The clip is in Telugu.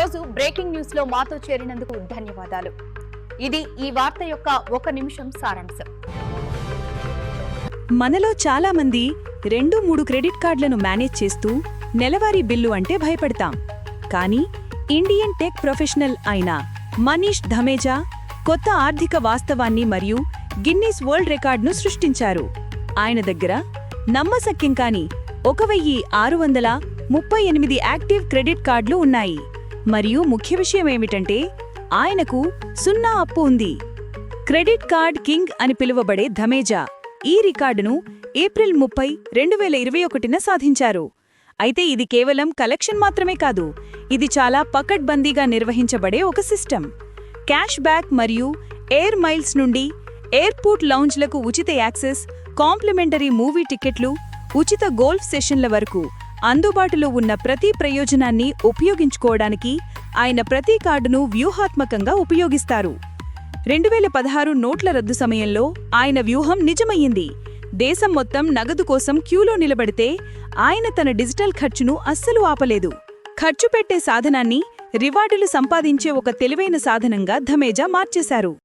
ఈరోజు బ్రేకింగ్ న్యూస్లో మాతో చేరినందుకు ధన్యవాదాలు. ఇది ఈ వార్త యొక్క ఒక నిమిషం సారాంశం. మనలో చాలా మంది రెండు మూడు క్రెడిట్ కార్డులను మేనేజ్ చేస్తూ నెలవారీ బిల్లు అంటే భయపడతాం. కానీ ఇండియన్ టెక్ ప్రొఫెషనల్ అయిన మనీష్ ధమేజా కొత్త ఆర్థిక వాస్తవాన్ని మరియు గిన్నీస్ వరల్డ్ రికార్డును సృష్టించారు. ఆయన దగ్గర నమ్మశక్యం కాని ఒక వెయ్యి ఆరు వందల ముప్పై ఎనిమిది యాక్టివ్ క్రెడిట్ కార్డులు ఉన్నాయి. మరియు ముఖ్య విషయం ఏమిటంటే ఆయనకు సున్నా అప్పు ఉంది. క్రెడిట్ కార్డ్ కింగ్ అని పిలువబడే ధమేజా ఈ రికార్డును ఏప్రిల్ ముప్పై రెండు వేల ఇరవై ఒకటిన సాధించారు. అయితే ఇది కేవలం కలెక్షన్ మాత్రమే కాదు ఇది చాలా పకడ్బందీగా నిర్వహించబడే ఒక సిస్టమ్. క్యాష్ బ్యాక్ మరియు ఎయిర్ మైల్స్ నుండి ఎయిర్పోర్ట్ లౌంజ్లకు ఉచిత యాక్సెస్ కాంప్లిమెంటరీ మూవీ టికెట్లు ఉచిత గోల్ఫ్ సెషన్ల వరకు అందుబాటులో ఉన్న ప్రతి ప్రయోజనాన్ని ఉపయోగించుకోవడానికి ఆయన ప్రతి కార్డును వ్యూహాత్మకంగా ఉపయోగిస్తారు. రెండు వేల పదహారు నోట్ల రద్దు సమయంలో ఆయన వ్యూహం నిజమయ్యింది. దేశం మొత్తం నగదు కోసం క్యూలో నిలబడితే ఆయన తన డిజిటల్ ఖర్చును అస్సలు ఆపలేదు. ఖర్చు పెట్టే సాధనాన్ని రివార్డులు సంపాదించే ఒక తెలివైన సాధనంగా ధమేజా మార్చేశారు.